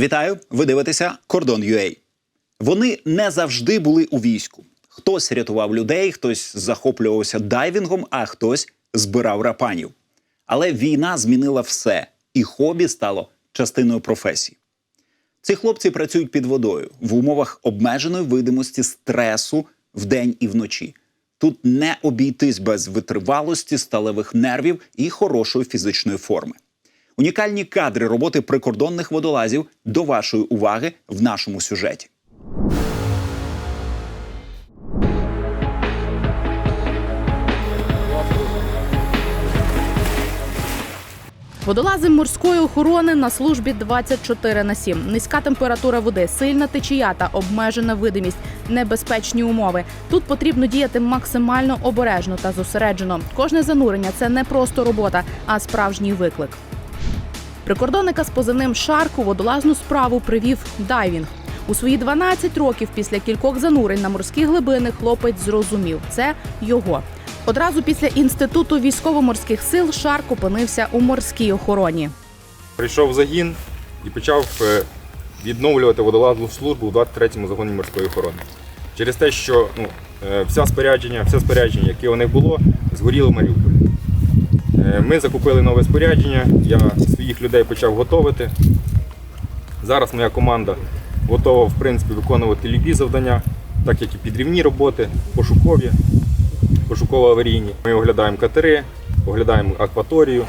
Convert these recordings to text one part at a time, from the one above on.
Вітаю! Ви дивитеся Кордон UA. Вони не завжди були у війську. Хтось рятував людей, хтось захоплювався дайвінгом, а хтось збирав рапанів. Але війна змінила все, і хобі стало частиною професії. Ці хлопці працюють під водою в умовах обмеженої видимості стресу вдень і вночі. Тут не обійтись без витривалості, сталевих нервів і хорошої фізичної форми. Унікальні кадри роботи прикордонних водолазів до вашої уваги в нашому сюжеті. Водолази морської охорони на службі 24 на 7. Низька температура води, сильна течія та обмежена видимість, небезпечні умови. Тут потрібно діяти максимально обережно та зосереджено. Кожне занурення це не просто робота, а справжній виклик. Прикордонника з позивним Шарку водолазну справу привів дайвінг. У свої 12 років після кількох занурень на морські глибини хлопець зрозумів це його. Одразу після інституту військово-морських сил Шарк опинився у морській охороні. Прийшов загін і почав е, відновлювати водолазну службу у 23-му загоні морської охорони. Через те, що ну, е, вся спорядження, все спорядження, яке у них було, згоріло в Маріуполі. Е, Ми закупили нове спорядження, я своїх людей почав готувати. Зараз моя команда готова в принципі, виконувати любі завдання, так як і підрівні роботи, пошукові, пошуково-аварійні. Ми оглядаємо катери, оглядаємо акваторію.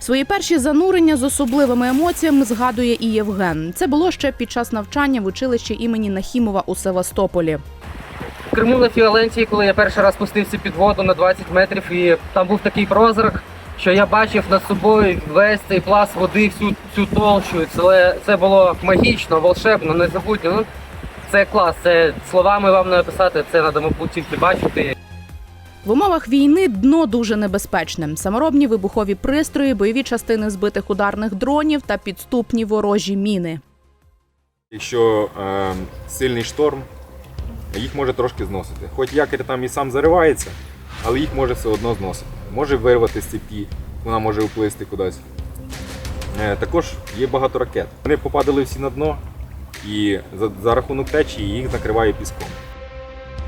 Свої перші занурення з особливими емоціями згадує і Євген. Це було ще під час навчання в училищі імені Нахімова у Севастополі. В Криму на Фіоленції, коли я перший раз спустився під воду на 20 метрів, і там був такий прозрак, що я бачив над собою весь цей пласт води, всю цю толщу. Це, це було магічно, волшебно, незабутньо. Ну, це клас, це словами вам не описати, це треба, мабуть, тільки бачити. В умовах війни дно дуже небезпечне. Саморобні вибухові пристрої, бойові частини збитих ударних дронів та підступні ворожі міни. Якщо е, сильний шторм, їх може трошки зносити. Хоч якір там і сам заривається, але їх може все одно зносити. Може вирвати з цепі, вона може вплисти кудись. Е, також є багато ракет. Вони попадали всі на дно, і за, за рахунок течії їх накриває піском.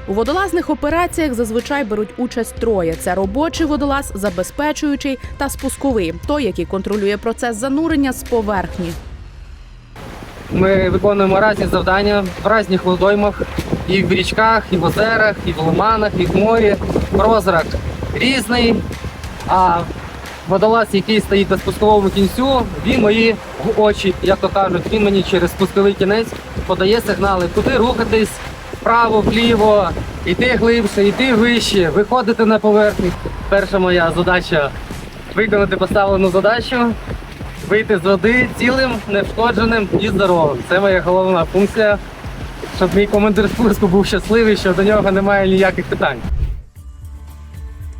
У водолазних операціях зазвичай беруть участь троє: це робочий водолаз, забезпечуючий та спусковий, той, який контролює процес занурення з поверхні. Ми виконуємо різні завдання в різних водоймах, і в річках, і в озерах, і в лиманах, і в морі. Прозрак різний. А водолаз, який стоїть на спусковому кінцю, він мої очі, як то кажуть, він мені через спусковий кінець подає сигнали, куди рухатись, вправо, вліво, йти глибше, йти вище, виходити на поверхню. Перша моя задача виконати поставлену задачу, вийти з води цілим, невшкодженим і здоровим. Це моя головна функція, щоб мій командир спуску був щасливий, що до нього немає ніяких питань.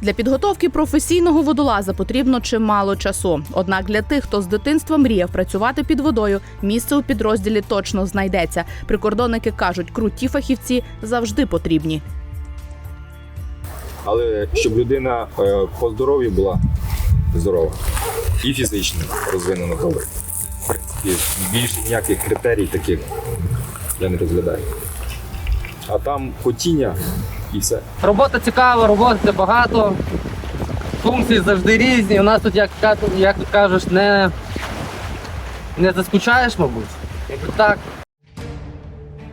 Для підготовки професійного водолаза потрібно чимало часу. Однак для тих, хто з дитинства мріяв працювати під водою, місце у підрозділі точно знайдеться. Прикордонники кажуть, круті фахівці завжди потрібні. Але щоб людина е, по здоров'ю була здорова і фізично розвинено добре. І більше ніяких критерій таких я не розглядаю. А там хотіння і все. Робота цікава, роботи багато, функції завжди різні. У нас тут, як, як кажеш, не, не заскучаєш, мабуть. Якби так.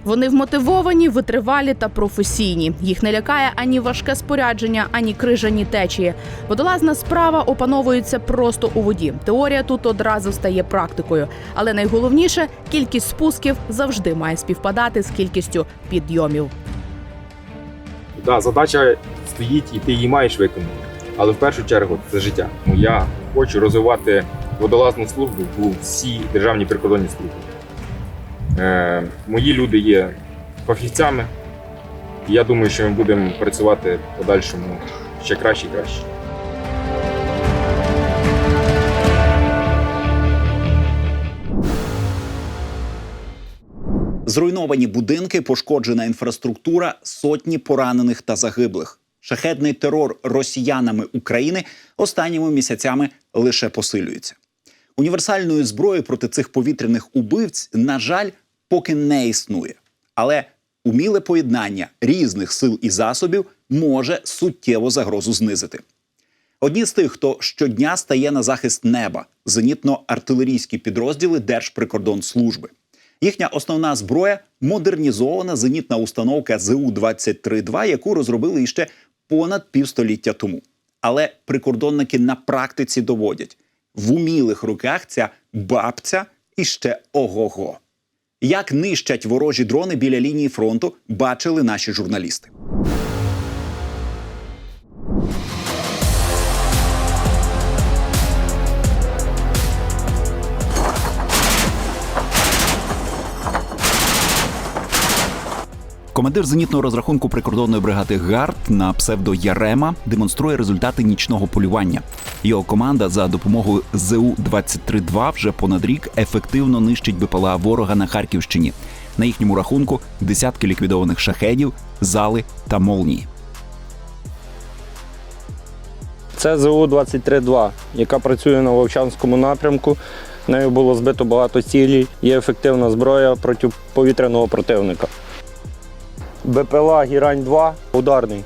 Вони вмотивовані, витривалі та професійні. Їх не лякає ані важке спорядження, ані крижані течії. Водолазна справа опановується просто у воді. Теорія тут одразу стає практикою. Але найголовніше кількість спусків завжди має співпадати з кількістю підйомів. Да, задача стоїть і ти її маєш виконати. Але в першу чергу це життя. Ну, я хочу розвивати водолазну службу у всій державній прикордонній службі. Е, мої люди є фахівцями, я думаю, що ми будемо працювати в подальшому ще краще і краще. Зруйновані будинки, пошкоджена інфраструктура, сотні поранених та загиблих. Шахедний терор росіянами України останніми місяцями лише посилюється. Універсальної зброї проти цих повітряних убивць, на жаль, поки не існує. Але уміле поєднання різних сил і засобів може суттєво загрозу знизити. Одні з тих, хто щодня стає на захист неба, зенітно-артилерійські підрозділи Держприкордонслужби. Їхня основна зброя модернізована зенітна установка ЗУ-23-2, яку розробили іще понад півстоліття тому. Але прикордонники на практиці доводять в умілих руках ця бабця і ще ого-го. Як нищать ворожі дрони біля лінії фронту, бачили наші журналісти. Командир зенітного розрахунку прикордонної бригади ГАРД на псевдо Ярема демонструє результати нічного полювання. Його команда за допомогою ЗУ-23-2 вже понад рік ефективно нищить БПЛА ворога на Харківщині. На їхньому рахунку десятки ліквідованих шахедів, зали та молнії. Це ЗУ-23-2, яка працює на Вовчанському напрямку. Нею було збито багато цілей. Є ефективна зброя проти повітряного противника. БПЛА Гірань-2 ударний,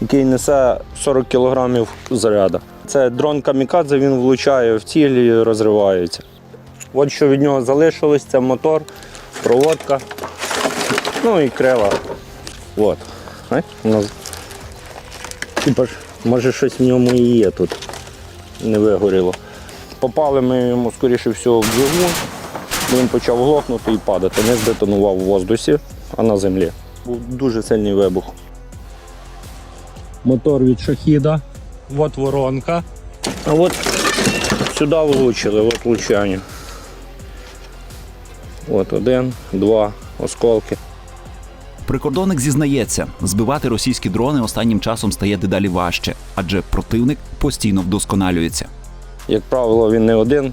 який несе 40 кг заряду. Це дрон камікадзе, він влучає в ціль і розривається. От що від нього залишилось, це мотор, проводка, ну і крила. От. Типа може щось в ньому і є тут. Не вигоріло. Попали ми йому, скоріше всього, в двигун. Він почав глохнути і падати. Не здетонував у воздусі, а на землі. Був дуже сильний вибух. мотор від шахіда. От воронка. А от сюди влучили, от влучання. От один, два осколки. Прикордонник зізнається, збивати російські дрони останнім часом стає дедалі важче, адже противник постійно вдосконалюється. Як правило, він не один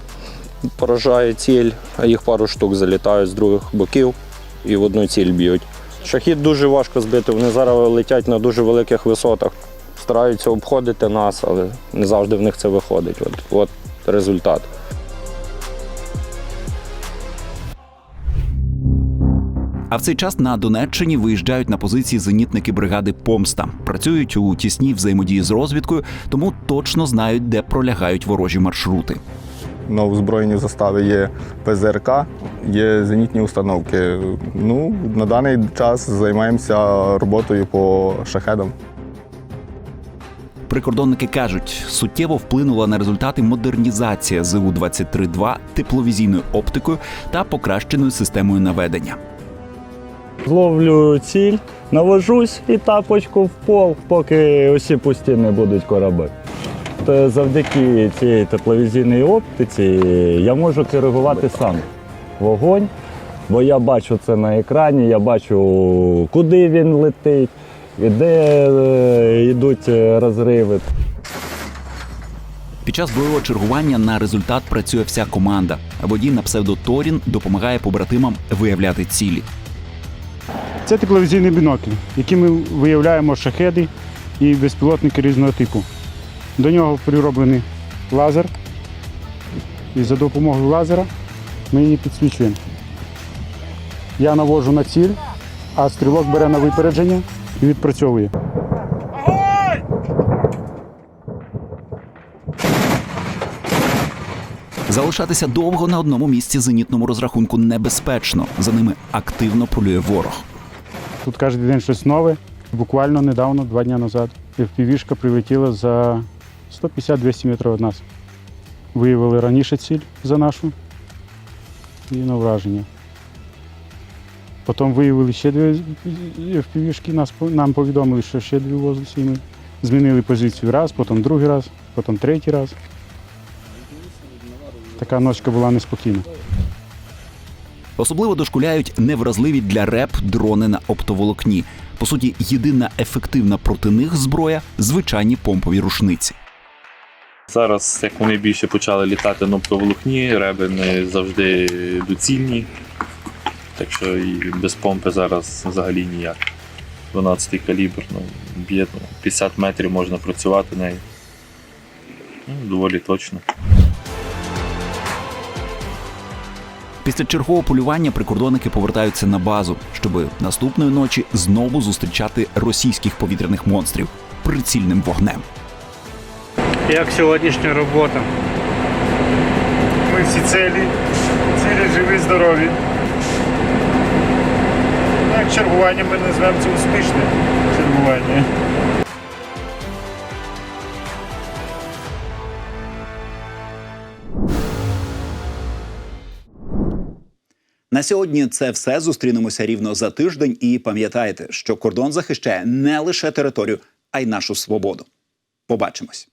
поражає ціль, а їх пару штук залітають з других боків і в одну ціль б'ють. Шахід дуже важко збити, вони зараз летять на дуже великих висотах. Стараються обходити нас, але не завжди в них це виходить. От, от результат. А в цей час на Донеччині виїжджають на позиції зенітники бригади Помста. Працюють у тісній взаємодії з розвідкою, тому точно знають, де пролягають ворожі маршрути. На озброєнні застави є ПЗРК, є зенітні установки. Ну, на даний час займаємося роботою по шахедам. Прикордонники кажуть, суттєво вплинула на результати модернізація ЗУ-23-2 тепловізійною оптикою та покращеною системою наведення. Зловлю ціль, навожусь і тапочку в пол, поки усі пусті не будуть кораби. То завдяки цієї тепловізійній оптиці я можу коригувати сам вогонь, бо я бачу це на екрані, я бачу, куди він летить, і де е, йдуть е, розриви. Під час бойового чергування на результат працює вся команда. А водій на псевдо Торін допомагає побратимам виявляти цілі. Це тепловізійний бінокль, яким ми виявляємо шахеди і безпілотники різного типу. До нього прироблений лазер, і за допомогою лазера ми її підсвічуємо. Я навожу на ціль, а стрілок бере на випередження і відпрацьовує. Залишатися довго на одному місці зенітному розрахунку небезпечно. За ними активно полює ворог. Тут кожен день щось нове. Буквально недавно, два дні назад, FPV-шка прилетіла за 150-200 метрів від нас. Виявили раніше ціль за нашу і на враження. Потім виявили ще дві FPV-шки, нам повідомили, що ще дві в воздусі. і Ми змінили позицію раз, потім другий раз, потім третій раз. Така ночка була неспокійна. Особливо дошкуляють невразливі для реп дрони на оптоволокні. По суті, єдина ефективна проти них зброя звичайні помпові рушниці. Зараз, як вони більше почали літати на оптоволокні, реби не завжди доцільні. Так що і без помпи зараз взагалі ніяк. 12-й калібр, ну, б'є ну, 50 метрів можна працювати нею. Ну, доволі точно. Після чергового полювання прикордонники повертаються на базу, щоб наступної ночі знову зустрічати російських повітряних монстрів прицільним вогнем. Як сьогоднішня робота? Ми всі цілі, цілі живі, здорові. Ну, Як чергування ми назвемо це успішне чергування. На сьогодні це все. Зустрінемося рівно за тиждень. І пам'ятайте, що кордон захищає не лише територію, а й нашу свободу. Побачимось.